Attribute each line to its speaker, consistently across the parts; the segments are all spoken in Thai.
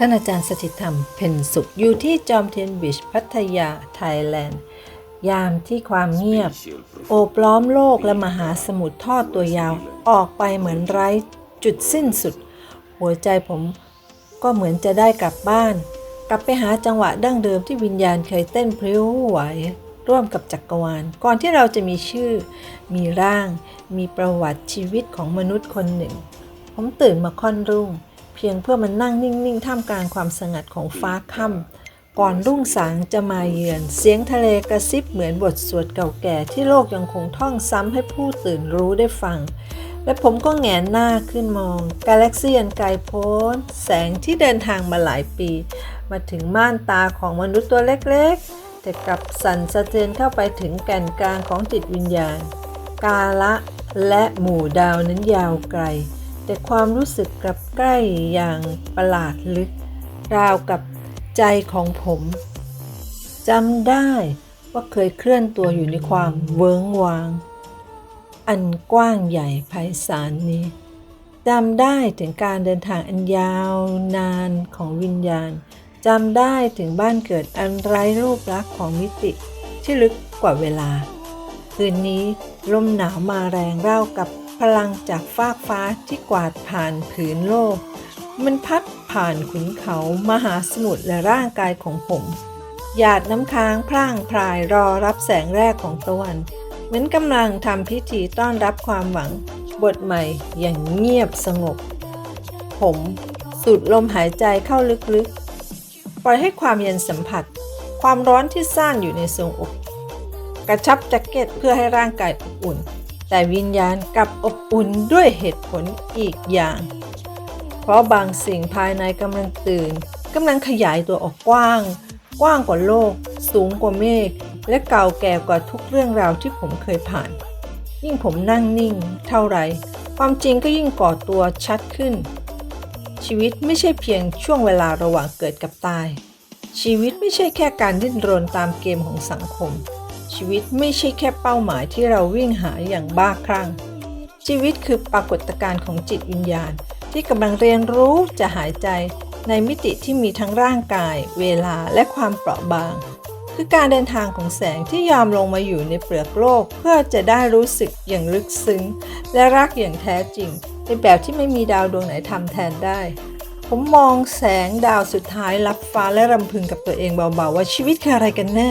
Speaker 1: ท่านอาจารย์สถิตธรรม เพ็ญสุข อยู่ที่จอมเทียนบีชพัทยา ไทยแลนด์ ยามที่ความเงียบ โอบล้อมโลกและมหาสมุทรทอดตัวยาว ออกไปเหมือนไร้จุดสิ้นสุด หัวใจผมก็เหมือนจะได้กลับบ้าน กลับไปหาจังหวะดั้งเดิมที่วิญญาณเคยเต้นพริ้วไหว ร่วมกับจักรวาล ก่อนที่เราจะมีชื่อ มีร่าง มีประวัติชีวิตของมนุษย์คนหนึ่ง ผมตื่นมาค่อนรุ่ง เพียงเพื่อมันนั่งนิ่งๆ ท่ามกลางความสงัดของฟ้าค่ำก่อนรุ่งสางจะมาเยือน เสียงทะเลกระซิบเหมือนบทสวดเก่าแก่ที่โลกยังคงท่องซ้ำให้ผู้ตื่นรู้ได้ฟัง และผมก็แงนหน้าขึ้นมอง กาแล็กซี่อันไกลโพ้น แสงที่เดินทางมาหลายปี มาถึงม่านตาของมนุษย์ตัวเล็กๆ แต่กลับสั่นสะเทือนเข้าไปถึงแก่นกลางของจิตวิญญาณ กาละและหมู่ดาวนั้นยาวไกล แต่ความรู้สึกกลับใกล้อย่างประหลาดลึก ราวกับใจของผมจำได้ว่าเคยเคลื่อนตัวอยู่ในความเวิ้งวาง อันกว้างใหญ่ไพศาลนี้จำได้ถึงการเดินทางอันยาวนานของวิญญาณจำได้ถึงบ้านเกิดอันไร้รูปลักษณ์ของมิติที่ลึกกว่าเวลา คืนนี้ลมหนาวมาแรงเร่ากับ พลังจากฟากฟ้าที่กวาดผ่านผืนโลก มันพัดผ่านขุนเขามหาสมุทรและร่างกายของผม หยาดน้ำค้างพร่างพรายรอรับแสงแรกของตะวัน เหมือนกำลังทำพิธีต้อนรับความหวัง บทใหม่อย่างเงียบสงบ ผมสูดลมหายใจเข้าลึกๆ ปล่อยให้ความเย็นสัมผัส ความร้อนที่ซ่านอยู่ในทรงอก กระชับแจ็คเก็ตเพื่อให้ร่างกายอบอุ่น แต่วิญญาณกลับอบอุ่นด้วยเหตุผลอีกอย่าง เพราะบางสิ่งภายในกำลังตื่นกำลังขยายตัวออกกว้าง กว้างกว่าโลก สูงกว่าเมฆ และเก่าแก่กว่าทุกเรื่องราวที่ผมเคยผ่าน ยิ่งผมนั่งนิ่ง เท่าไร ความจริงก็ยิ่งก่อตัวชัดขึ้น ชีวิตไม่ใช่เพียงช่วงเวลาระหว่างเกิดกับตาย ชีวิตไม่ใช่แค่การดิ้นรนตามเกมของสังคม ชีวิตไม่ใช่แค่เป้าหมายที่เราวิ่งหาอย่างบ้าคลั่ง ชีวิตคือปรากฏการณ์ของจิตวิญญาณ ที่กำลังเรียนรู้จะหายใจในมิติที่มีทั้งร่างกาย เวลาและความเปราะบาง คือการเดินทางของแสงที่ยอมลงมาอยู่ในเปลือกโลก เพื่อจะได้รู้สึกอย่างลึกซึ้ง และรักอย่างแท้จริง ในแบบที่ไม่มีดาวดวงไหนทำแทนได้ ผมมองแสงดาวสุดท้ายลับฟ้าและรำพึงกับตัวเองเบาๆ ว่าชีวิตคืออะไรกันแน่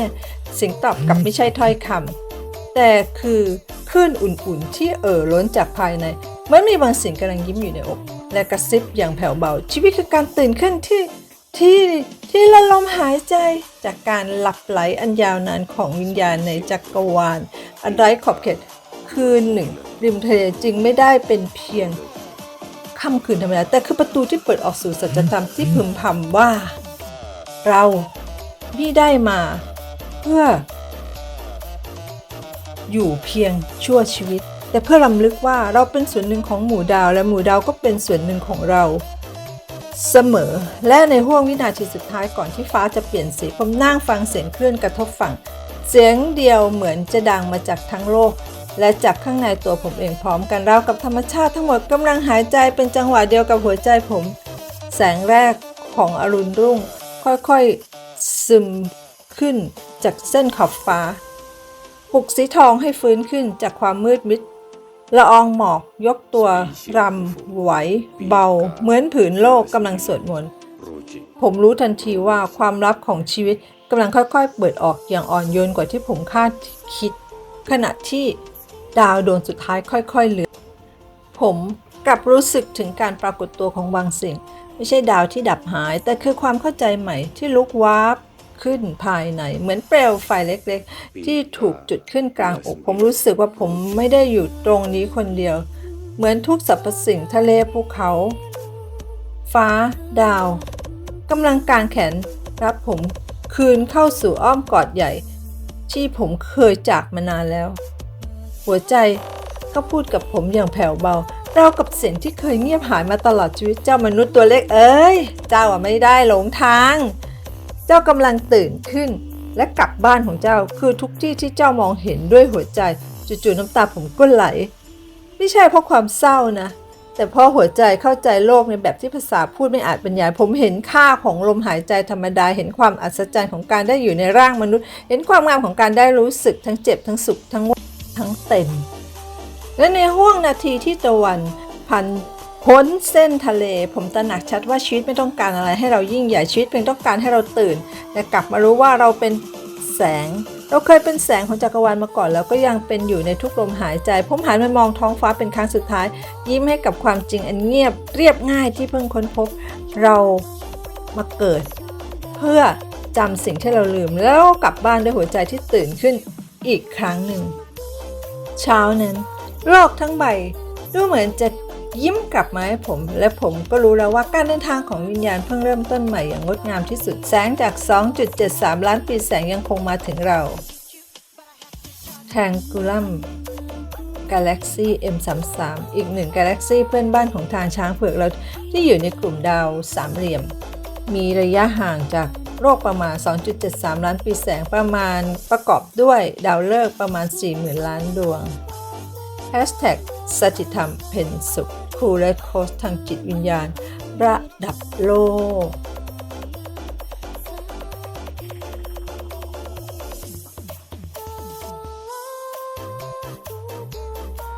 Speaker 1: เสียงตอบกลับไม่ใช่ถ้อยคำแต่คือคลื่นอุ่นๆ ที่เอ่อล้นจากภายในเหมือนมีบางสิ่งกำลังยิ้มอยู่ในอก และกระซิบอย่างแผ่วเบา ชีวิตคือการตื่นขึ้นที่ที่ที่ละลมหายใจจากการหลับไหลอันยาวนานของวิญญาณในจักรวาล อันไร้ขอบเขตคืนหนึ่งริมทะเลจึงไม่ได้เป็นเพียง ค่ำคืนธรรมดาแต่คือประตูที่เปิดออกสู่สัจธรรมที่พึมพำว่า เราไม่ได้มา เพื่อ อยู่เพียงชั่วชีวิต แต่เพื่อรำลึกว่าเราเป็นส่วนหนึ่งของหมู่ดาว และหมู่ดาวก็เป็นส่วนหนึ่งของเรา เสมอ และในห่วงวินาทีสุดท้ายก่อนที่ฟ้าจะเปลี่ยนสีผมนั่งฟังเสียงคลื่นกระทบฝั่ง เสียงเดียวเหมือนจะดังมาจากทั้งโลก และจากข้างในตัวผมเองพร้อมกันราวกับธรรมชาติทั้งหมดกำลังหายใจเป็นจังหวะเดียวกับหัวใจผม แสงแรกของอรุณรุ่ง ค่อยๆ ซึมขึ้นจากเส้นขอบฟ้าปลุกสีทองให้ฟื้นขึ้นจากความมืดมิดละอองหมอกยกตัวรำไหว เบา เหมือนผืนโลกกำลังสวดมนต์ผมรู้ทันทีว่าความลับของชีวิตกำลังค่อยๆ เปิดออกอย่างอ่อนโยนกว่าที่ผมคาดคิด ขณะที่ ดาวดวงสุดท้ายค่อยๆเลือนผมกลับรู้สึกถึงการปรากฏตัวของบางสิ่ง ไม่ใช่ดาวที่ดับหาย แต่คือความเข้าใจใหม่ที่ลุกวาบขึ้นภายใน เหมือนเปลวไฟเล็กๆ ที่ถูกจุดขึ้นกลางอก ผมรู้สึกว่าผมไม่ได้อยู่ตรงนี้คนเดียว เหมือนทุกสรรพสิ่งทะเลภูเขา ฟ้า ดาวกำลังกางแขนรับผมคืนเข้าสู่อ้อมกอดใหญ่ ที่ผมเคยจากมานานแล้ว หัวใจ ก็พูดกับผมอย่างแผ่วเบา เรากับเสียงที่เคยเงียบหายมาตลอดชีวิตเจ้ามนุษย์ตัวเล็กเอ้ย เจ้าอะไม่ได้หลงทาง เจ้ากำลังตื่นขึ้น และกลับบ้านของเจ้าคือทุกที่ที่เจ้ามองเห็นด้วยหัวใจจู่ๆน้ำตาผมก็ไหล ไม่ใช่เพราะความเศร้านะ แต่พอหัวใจเข้าใจโลกในแบบที่ภาษาพูดไม่อาจบรรยาย ผมเห็นค่าของลมหายใจธรรมดา เห็นความอัศจรรย์ของการได้อยู่ในร่างมนุษย์ เห็นความงามของการได้รู้สึกทั้งเจ็บทั้งสุขทั้งว่าง ทั้งเต็ม และในห่วงนาทีที่ตะวันพันพ้นเส้นทะเล ผมตระหนักชัดว่าชีวิตไม่ต้องการอะไรให้เรายิ่งใหญ่ชีวิตเพียงต้องการให้เราตื่นและกลับมารู้ว่าเราเป็นแสง เราเคยเป็นแสงของจักรวาลมาก่อนแล้วก็ยังเป็นอยู่ในทุกลมหายใจ ผมหันไปมองท้องฟ้าเป็นครั้งสุดท้าย ยิ้มให้กับความจริงอันเงียบ เรียบง่ายที่เพิ่งค้นพบ เรามาเกิด เพื่อจำสิ่งที่เราลืมแล้วกลับบ้านด้วยหัวใจที่ตื่นขึ้นอีกครั้งหนึ่ง เช้านั้น โลกทั้งใบดูเหมือนจะยิ้มกลับมาให้ผม และผมก็รู้แล้วว่าการเดินทางของวิญญาณเพิ่งเริ่มต้นใหม่อย่างงดงามที่สุดแสงจาก 2.73 ล้านปีแสงยังคงมาถึงเราแทงกูลัมกาแล็กซี่ M33 อีกหนึ่งกาแล็กซี่เพื่อนบ้านของทางช้างเผือกเราที่อยู่ในกลุ่มดาวสามเหลี่ยม มีระยะห่างจาก โลกประมาณ 2.73 ล้านปีแสงประมาณประกอบด้วยดาวฤกษ์ประมาณ 40,000 ล้านดวง Hashtag สถิธรรมเพนสุขครูและโค้ชทางจิตวิญญาณ ระดับโลก